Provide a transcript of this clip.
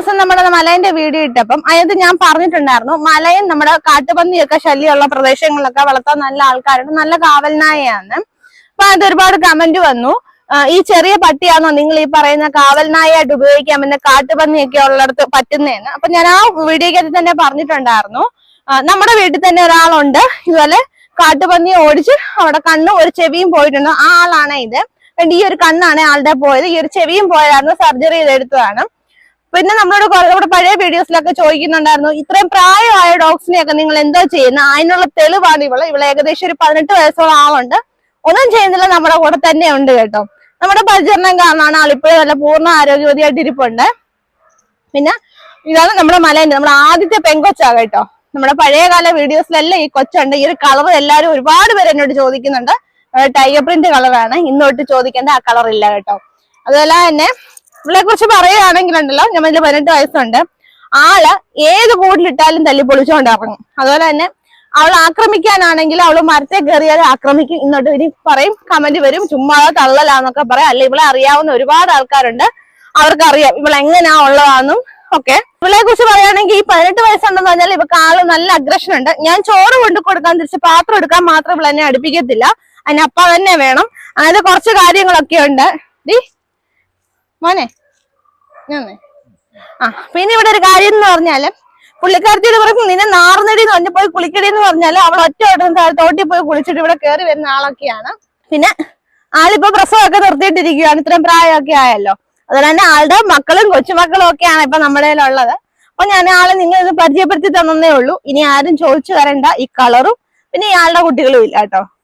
ദിവസം നമ്മുടെ മലയന്റെ വീഡിയോ ഇട്ടപ്പം അതായത് ഞാൻ പറഞ്ഞിട്ടുണ്ടായിരുന്നു മലയൻ നമ്മുടെ കാട്ടുപന്നിയൊക്കെ ശല്യമുള്ള പ്രദേശങ്ങളിലൊക്കെ വളർത്താൻ നല്ല ആൾക്കാരുണ്ട് നല്ല കാവൽനായയാണ് അപ്പൊ അത് ഒരുപാട് കമന്റ് വന്നു. ഈ ചെറിയ പട്ടിയാണോ നിങ്ങൾ ഈ പറയുന്ന കാവൽനായായിട്ട് ഉപയോഗിക്കാൻ പിന്നെ കാട്ടുപന്നിയൊക്കെ ഉള്ളിടത്ത് പറ്റുന്നതെന്ന് അപ്പൊ ഞാൻ ആ വീഡിയോക്കകത്ത് തന്നെ പറഞ്ഞിട്ടുണ്ടായിരുന്നു. നമ്മുടെ വീട്ടിൽ തന്നെ ഒരാളുണ്ട് ഇതുപോലെ കാട്ടുപന്നിയെ ഓടിച്ച് അവിടെ കണ്ണും ഒരു ചെവിയും പോയിട്ടുണ്ട്. ആ ആളാണ് ഇത്. ഈ ഒരു കണ്ണാണ് ആളുടെ പോയത്. ഈ ഒരു ചെവിയും പോയതായിരുന്നു സർജറി ചെയ്തെടുത്തതാണ്. പിന്നെ നമ്മളോട് നമ്മുടെ പഴയ വീഡിയോസിലൊക്കെ ചോദിക്കുന്നുണ്ടായിരുന്നു ഇത്രയും പ്രായമായ ഡോഗ്സിനെയൊക്കെ നിങ്ങൾ എന്താ ചെയ്യുന്നത് അതിനുള്ള തെളിവാണ് ഇവൾ. ഇവൾ ഏകദേശം ഒരു പതിനെട്ട് വയസ്സോളം ആളുണ്ട് ഒന്നും ചെയ്യുന്നില്ല നമ്മുടെ കൂടെ തന്നെ ഉണ്ട് കേട്ടോ. നമ്മുടെ പരിചരണം കാരണമാണ് ആളിപ്പോഴും നല്ല പൂർണ ആരോഗ്യവതിയായിട്ട് ഇരിപ്പുണ്ട്. പിന്നെ ഇതാണ് നമ്മുടെ മലേന്റെ നമ്മുടെ ആദ്യത്തെ പെങ്കൊച്ചാ കേട്ടോ. നമ്മുടെ പഴയകാല വീഡിയോസിലെല്ലാം ഈ കൊച്ചുണ്ട്. ഈ ഒരു കളർ എല്ലാവരും ഒരുപാട് പേര് എന്നോട് ചോദിക്കുന്നുണ്ട്. ടൈഗർ പ്രിന്റ് കളറാണ്. ഇന്നോട്ട് ചോദിക്കേണ്ട ആ കളർ ഇല്ല കേട്ടോ. അതുപോലെ തന്നെ ഇവളെ കുറിച്ച് പറയുകയാണെങ്കിലുണ്ടല്ലോ ഇതിൽ പതിനെട്ട് വയസ്സുണ്ട്. ആൾ ഏത് കൂട്ടിലിട്ടാലും തല്ലി പൊളിച്ചുകൊണ്ട് ഇറങ്ങും അതുപോലെ തന്നെ അവൾ ആക്രമിക്കാനാണെങ്കിൽ അവൾ മരത്തെ കയറിയാൽ ആക്രമിക്കും എന്നിട്ട് ഇനി പറയും കമന്റ് വരും ചുമ്മാ തള്ളലാന്നൊക്കെ പറയാം. അല്ലെ ഇവളെ അറിയാവുന്ന ഒരുപാട് ആൾക്കാരുണ്ട്. അവർക്കറിയാം ഇവൾ എങ്ങനെയാ ഉള്ളതാന്നും ഓക്കെ ഇവളെ കുറിച്ച് പറയുകയാണെങ്കിൽ ഈ പതിനെട്ട് വയസ്സുണ്ടെന്ന് പറഞ്ഞാൽ ഇവക്ക് ആൾ നല്ല അഗ്രഷൻ ഉണ്ട്. ഞാൻ ചോറ് കൊണ്ടു കൊടുക്കാൻ തിരിച്ച് പാത്രം എടുക്കാൻ മാത്രം ഇവൾ എന്നെ അടുപ്പിക്കത്തില്ല. അതിനപ്പ തന്നെ വേണം. അങ്ങനത്തെ കുറച്ച് കാര്യങ്ങളൊക്കെ ഉണ്ട്. മോനെ ഞാനേ ആ പിന്നെ ഇവിടെ ഒരു കാര്യം എന്ന് പറഞ്ഞാൽ പുള്ളിക്കാരത്തിയോട് പറയും നിന്നെ നാർന്നടി എന്ന് പറഞ്ഞ് പോയി കുളിക്കടി എന്ന് പറഞ്ഞാൽ അവൾ ഒറ്റ ഓട്ടം തോട്ടി പോയി കുളിച്ചിട്ട് ഇവിടെ കയറി വരുന്ന ആളൊക്കെയാണ്. പിന്നെ ആളിപ്പോ പ്രസവമൊക്കെ നിർത്തിയിട്ടിരിക്കുകയാണ് ഇത്രയും പ്രായമൊക്കെ ആയല്ലോ. അതുപോലെ തന്നെ ആളുടെ മക്കളും കൊച്ചുമക്കളും ഒക്കെയാണ് ഇപ്പൊ നമ്മുടെ ഉള്ളത് അപ്പൊ ഞാൻ ആളെ നിങ്ങൾ ഇത് പരിചയപ്പെടുത്തി തന്നേ ഉള്ളൂ. ഇനി ആരും ചോദിച്ചു വരണ്ട ഈ കളറും പിന്നെ ഈ ആളുടെ കുട്ടികളും ഇല്ല കേട്ടോ.